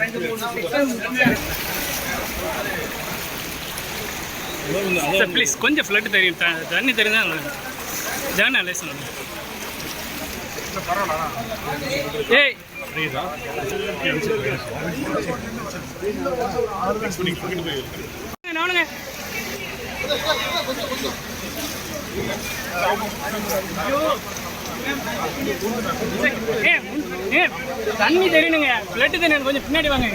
ரெண்டு மூணு sir please கொஞ்சம் ஃப்ளட் தெரியும். தண்ணி தெரிஞ்சா ஜான லேசன் ஏய்! நானுங்க. ஏ தண்ணி தெரியணுங்க பிளட்டு தண்ணி கொஞ்சம் பின்னாடி வாங்க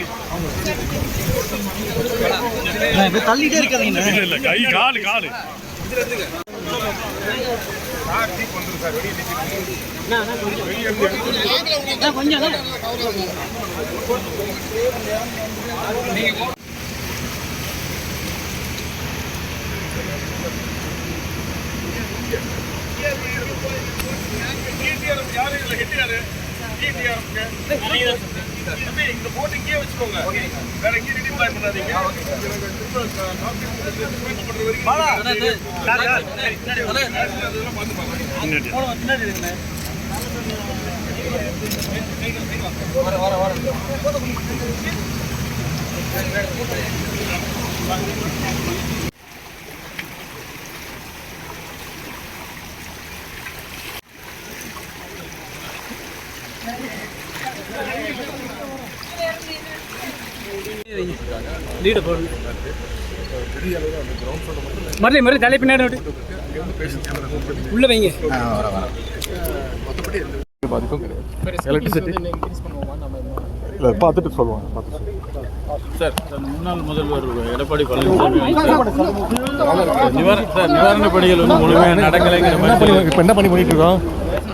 தள்ளிட்டே இருக்காதீங்க. இல்ல கை காலு காலு இந்த போட்டு இங்கேயே வச்சுக்கோங்க. வேற எங்கேயும் redeem plan பண்ணாதீங்க. லீடு மறுபடியும் மறுபடியும் தலை பின்னாடி உள்ள வைங்க. பாதிப்பும் கிடையாது எலக்ட்ரிசிட்டி. இல்லை பார்த்துட்டு சொல்லுவாங்க பார்த்து சொல்லுவாங்க. சார் முன்னாள் முதல்வர் எடப்பாடி பழனிசாமி நிவாரண சார் நிவாரண பணிகள் வந்து முழுமையாக நடக்கலைங்கிற மாதிரி இப்போ என்ன பண்ணி பண்ணிட்டு இருக்கோம்?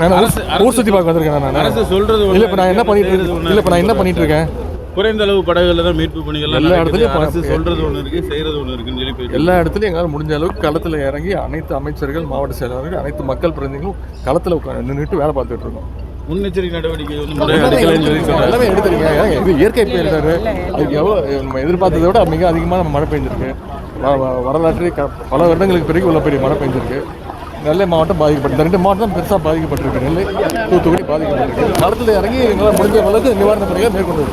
நான் ஊர்- சுற்றி பார்க்க வந்திருக்கேன் நான் அரசு சொல்றது இல்லை இப்போ நான் என்ன பண்ணிட்டு இருக்கேன். இல்லை இப்போ நான் என்ன பண்ணிட்டு இருக்கேன்? குறைந்த அளவு படகுல தான் மீட்பு பணிகள் எல்லா இடத்துலயும் அரசு சொல்றது ஒண்ணு இருக்கு செய்யறது ஒண்ணு இருக்குன்னு சொல்லி எல்லா இடத்துலையும் எங்களால் முடிஞ்ச அளவுக்கு களத்தில் இறங்கி அனைத்து அமைச்சர்கள் மாவட்ட செயலாளர்கள் அனைத்து மக்கள் பிரதிநிதிகளும் களத்தில் நின்றுட்டு வேலை பார்த்துட்டு இருக்கோம். முன்னெச்சரிக்கை நடவடிக்கை வந்து முறையாக எடுக்கலைன்னு சொல்லி சொல்றாங்க எல்லாமே இது இயற்கை பேரிடர் அதுக்கு எவ்வளோ நம்ம எதிர்பார்த்ததை விட மிக அதிகமான மழை பெஞ்சிருக்கு. வ- வ- வரலாற்று க- பல வருடங்களுக்கு பிறகு உள்ள பெரிய மழை பெஞ்சிருக்கு. நெல்லை மாவட்டம் பாதிக்கப்பட்டு இந்த ரெண்டு மாவட்டம் பெருசாக பாதிக்கப்பட்டிருக்கு. நெல்லை தூத்துக்குடி பாதிக்கப்பட்டிருக்கு. களத்தில் இறங்கி எங்களால் முடிஞ்ச அளவுக்கு நிவாரண பணிகளை மேற்கொண்டு